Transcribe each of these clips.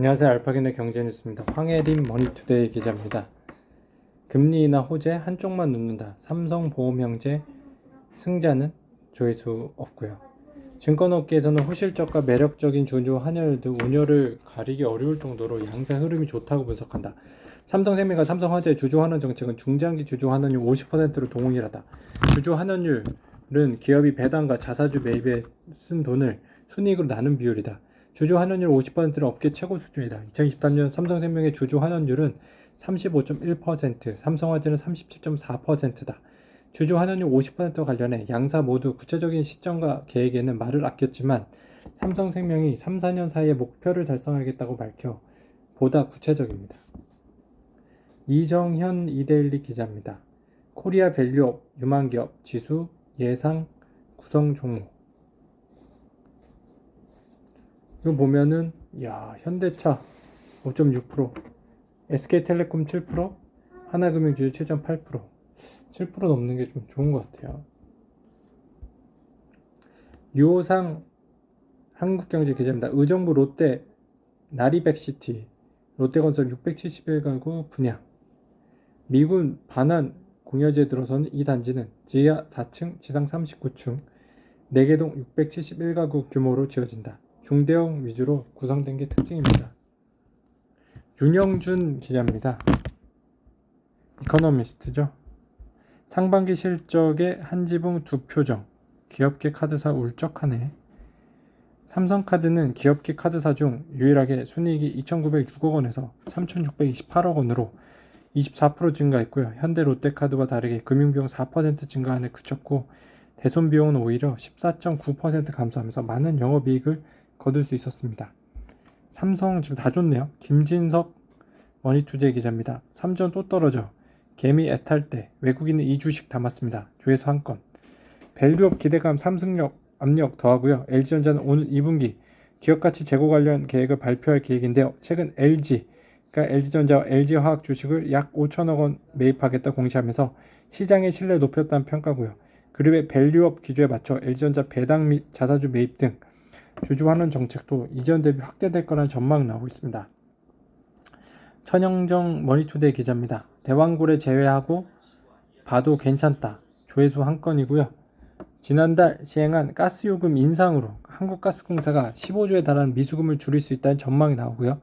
안녕하세요. 알파기네 경제뉴스입니다. 황혜림 머니투데이 기자입니다. 금리나 호재 한쪽만 눕는다. 삼성보험형제 승자는 조회수 없고요. 증권업계에서는 호실적과 매력적인 주주 한여일도 운여를 가리기 어려울 정도로 양세 흐름이 좋다고 분석한다. 삼성생명과 삼성화재의 주주 환원 정책은 중장기 주주 환원율 50%로 동일하다. 주주 환원율은 기업이 배당과 자사주 매입에 쓴 돈을 순이익으로 나눈 비율이다. 주주 환원율 50%는 업계 최고 수준이다. 2023년 삼성생명의 주주 환원율은 35.1%, 삼성화재는 37.4%다. 주주 환원율 50%와 관련해 양사 모두 구체적인 시점과 계획에는 말을 아꼈지만 삼성생명이 3, 4년 사이에 목표를 달성하겠다고 밝혀 보다 구체적입니다. 이정현 이데일리 기자입니다. 코리아 밸류업 유망기업 지수 예상 구성 종목 이거 보면은 야 현대차 5.6% SK텔레콤 7% 하나금융주주 7.8% 7% 넘는 게 좀 좋은 것 같아요. 유호상 한국경제 기자입니다. 의정부 롯데 나리백시티 롯데건설 671가구 분양 미군 반환 공여지에 들어서는 이 단지는 지하 4층, 지상 39층, 4개동 671가구 규모로 지어진다. 중대형 위주로 구성된 게 특징입니다. 윤영준 기자입니다. 이코노미스트죠. 상반기 실적의 한지붕 두 표정. 기업계 카드사 울적하네. 삼성카드는 기업계 카드사 중 유일하게 순이익이 2,906억 원에서 3,628억 원으로 24% 증가했고요. 현대 롯데카드와 다르게 금융비용 4% 증가안에 그쳤고 대손 비용은 오히려 14.9% 감소하면서 많은 영업이익을 거둘 수 있었습니다. 삼성 지금 다 좋네요. 김진석 머니투제 기자입니다. 3전 또 떨어져. 개미 애탈 때 외국인은 2주씩 담았습니다. 조회수 한 건. 밸류업 기대감 삼승력 압력 더하고요. LG전자는 오늘 2분기 기업가치 재고 관련 계획을 발표할 계획인데요. 최근 LG 그러니까 LG전자와 LG화학 주식을 약 5천억 원 매입하겠다 공시하면서 시장의 신뢰 높였다는 평가고요. 그룹의 밸류업 기조에 맞춰 LG전자 배당 및 자사주 매입 등 주주 환원 정책도 이전 대비 확대될 거라는 전망 나오고 있습니다. 천영정 머니투데이 기자입니다. 대왕굴에 제외하고 봐도 괜찮다. 조회수 한 건이고요. 지난달 시행한 가스요금 인상으로 한국가스공사가 15조에 달하는 미수금을 줄일 수 있다는 전망이 나오고요.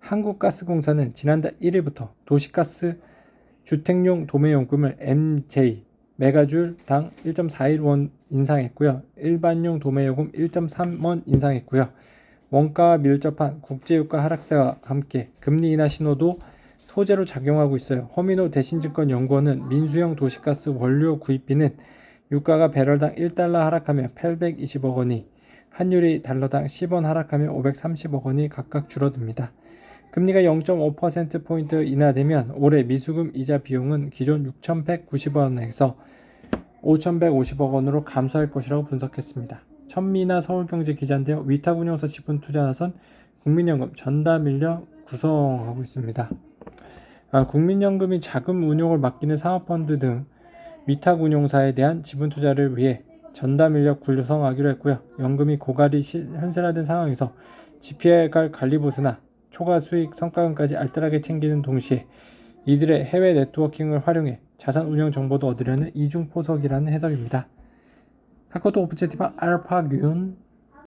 한국가스공사는 지난달 1일부터 도시가스 주택용 도매요금을 MJ 메가줄당 1.41원 인상했고요. 일반용 도매요금 1.3원 인상했고요. 원가와 밀접한 국제유가 하락세와 함께 금리 인하 신호도 소재로 작용하고 있어요. 허민호 대신증권 연구원은 민수형 도시가스 원료 구입비는 유가가 배럴당 1달러 하락하며 820억 원이 환율이 달러당 10원 하락하며 530억 원이 각각 줄어듭니다. 금리가 0.5%포인트 인하되면 올해 미수금 이자 비용은 기존 6,190원에서 5,150억 원으로 감소할 것이라고 분석했습니다. 천미나 서울경제 기자인데요. 위탁운용사 지분 투자 나선 국민연금 전담인력 구성하고 있습니다. 아, 국민연금이 자금 운용을 맡기는 사업펀드 등 위탁운용사에 대한 지분 투자를 위해 전담 인력 구성하기로 했고요. 연금이 고갈이 시- 현실화된 상황에서 지피할 관리 보수나 초과 수익 성과금까지 알뜰하게 챙기는 동시에 이들의 해외 네트워킹을 활용해 자산 운용 정보도 얻으려는 이중 포석이라는 해석입니다. 카카오톡 오픈 채팅방 알파균